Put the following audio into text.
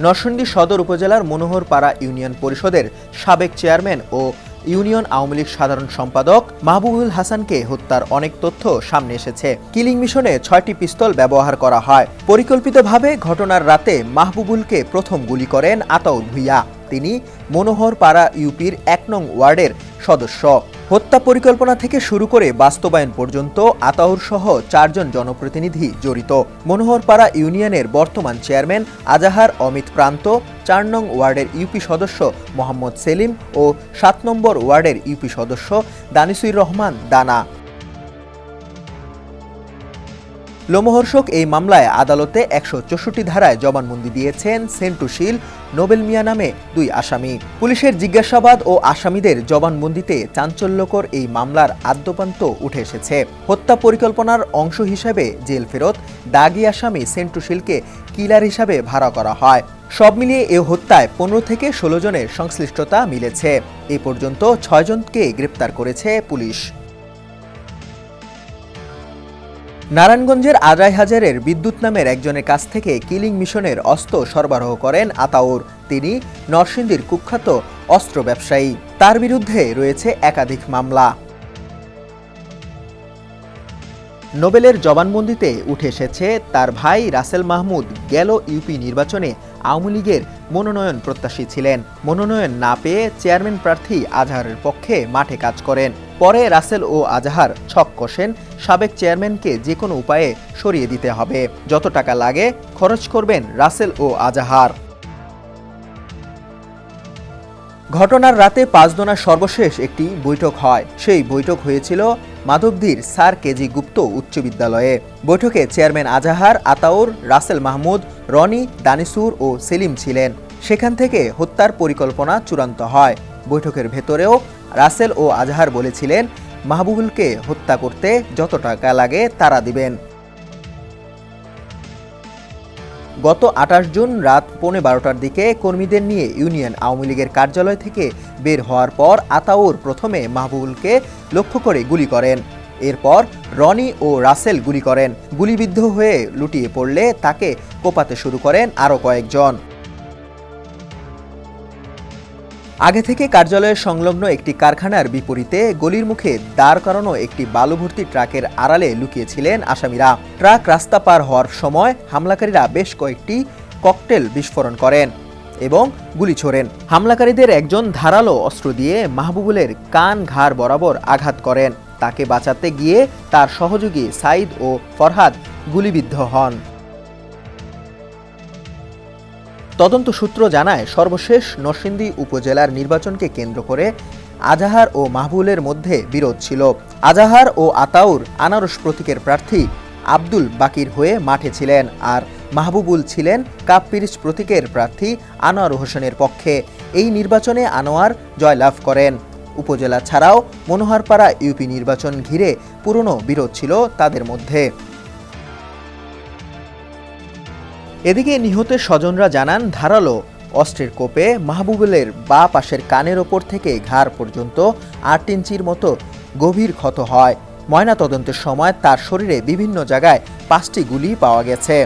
নরসিংদী সদর উপজেলার মনোহরপাড়া ইউনিয়ন পরিষদের সাবেক চেয়ারম্যান ও ইউনিয়ন আওয়ামী লীগ সাধারণ সম্পাদক মাহবুবুল হাসানকে হত্যার অনেক তথ্য সামনে এসেছে। কিলিং মিশনে ছয়টি পিস্তল ব্যবহার করা হয়। পরিকল্পিতভাবে ঘটনার রাতে মাহবুবুলকে প্রথম গুলি করেন আতাউর ভুইয়া। তিনি মনোহরপাড়া ইউপির এক নং ওয়ার্ডের সদস্য। হত্যা পরিকল্পনা থেকে শুরু করে বাস্তবায়ন পর্যন্ত আতাউর সহ চারজন জনপ্রতিনিধি জড়িত। মনোহরপাড়া ইউনিয়নের বর্তমান চেয়ারম্যান আজাহার অমিত প্রান্ত, চার নং ওয়ার্ডের ইউপি সদস্য মোহাম্মদ সেলিম ও সাত নম্বর ওয়ার্ডের ইউপি সদস্য দানিসুর রহমান দানা। লোমহর্ষক এই মামলায় আদালতে একশো চৌষট্টি ধারায় জবানবন্দি দিয়েছেন সেন্টু সেন্টুশীল নোবেল মিয়া নামে দুই আসামি। পুলিশের জিজ্ঞাসাবাদ ও আসামিদের জবানবন্দিতে চাঞ্চল্যকর এই মামলার আদ্যপান্ত উঠে এসেছে। হত্যা পরিকল্পনার অংশ হিসেবে জেল ফেরত, দাগি আসামি সেন্টু সেন্টুশীলকে কিলার হিসাবে ভাড়া করা হয়। সব মিলিয়ে এ হত্যায় পনেরো থেকে ষোলো জনের সংশ্লিষ্টতা মিলেছে। এ পর্যন্ত ছয়জনকে গ্রেপ্তার করেছে পুলিশ। নারায়ণগঞ্জের আজরাই হাজারের বিদ্যুৎ নামের একজনের কাছ থেকে কিলিং মিশনের অস্ত্র সরবরাহ করেন আতাউর। তিনি নরসিংদীর কুখ্যাত অস্ত্র ব্যবসায়ী। তার বিরুদ্ধে রয়েছে একাধিক মামলা। নোবেলের জবানবন্দিতে উঠে এসেছে তার ভাই রাসেল মাহমুদ গেল ইউপি নির্বাচনে আওয়ামী লীগের মনোনয়ন প্রত্যাশী ছিলেন। মনোনয়ন না পেয়ে চেয়ারম্যান প্রার্থী আজহারের পক্ষে মাঠে কাজ করেন। পরে রাসেল ও আজহার ছক কষেন সাবেক চেয়ারম্যানকে যে কোনো উপায়ে সরিয়ে দিতে হবে। যত টাকা লাগে খরচ করবেন রাসেল ও আজাহার। ঘটনার রাতে পাঁচদোনার সর্বশেষ একটি বৈঠক হয়। সেই বৈঠক হয়েছিল মাধবদীর স্যার কেজি গুপ্ত উচ্চ বিদ্যালয়ে। বৈঠকে চেয়ারম্যান আজাহার, আতাউর, রাসেল মাহমুদ, রনি, দানিসুর ও সেলিম ছিলেন। সেখান থেকে হত্যার পরিকল্পনা চূড়ান্ত হয়। বৈঠকের ভেতরেও রাসেল ও আজহার বলেছিলেন, মাহবুবুলকে হত্যা করতে যত টাকা লাগে তারা দিবেন। গত আঠাশ জুন রাত পৌনে বারোটার দিকে কর্মীদের নিয়ে ইউনিয়ন আওয়ামী লীগের কার্যালয় থেকে বের হওয়ার পর আতাউর প্রথমে মাহবুবুলকে লক্ষ্য করে গুলি করেন। এরপর রনি ও রাসেল গুলি করেন। গুলিবিদ্ধ হয়ে লুটিয়ে পড়লে তাকে কোপাতে শুরু করেন আরও কয়েকজন। আগে থেকে কার্যালয়ের সংলগ্ন একটি কারখানার বিপরীতে গলির মুখে দাঁড় করানো একটি বালুভর্তি ট্রাকের আড়ালে লুকিয়েছিলেন আসামিরা। ট্রাক রাস্তা পার হওয়ার সময় হামলাকারীরা বেশ কয়েকটি ককটেল বিস্ফোরণ করেন এবং গুলি ছোড়েন। হামলাকারীদের একজন ধারালো অস্ত্র দিয়ে মাহবুবুলের কান ঘাড় বরাবর আঘাত করেন। তাকে বাঁচাতে গিয়ে তার সহযোগী সাইদ ও ফরহাদ গুলিবিদ্ধ হন। তদন্ত সূত্র জানায়, সর্বশেষ নরসিংদী উপজেলার নির্বাচনকে কেন্দ্র করে আজাহার ও মাহবুলের মধ্যে বিরোধ ছিল। আজাহার ও আতাউর আনারস প্রতীকের প্রার্থী আব্দুল বাকির হয়ে মাঠে ছিলেন আর মাহবুবুল ছিলেন কাপ পিরিচ প্রতীকের প্রার্থী আনোয়ার হোসেনের পক্ষে। এই নির্বাচনে আনোয়ার জয়লাভ করেন। উপজেলা ছাড়াও মনোহরপাড়া ইউপি নির্বাচন ঘিরে পুরনো বিরোধ ছিল তাদের মধ্যে। এদিকে নিহতের স্বজনরা জানান, ধারালো অস্ত্রের কোপে মাহবুবুলের বা পাশের কানের ওপর থেকে ঘাড় পর্যন্ত আট ইঞ্চির মতো গভীর ক্ষত হয়। ময়নাতদন্তের সময় তার শরীরে বিভিন্ন জায়গায় পাঁচটি গুলি পাওয়া গেছে।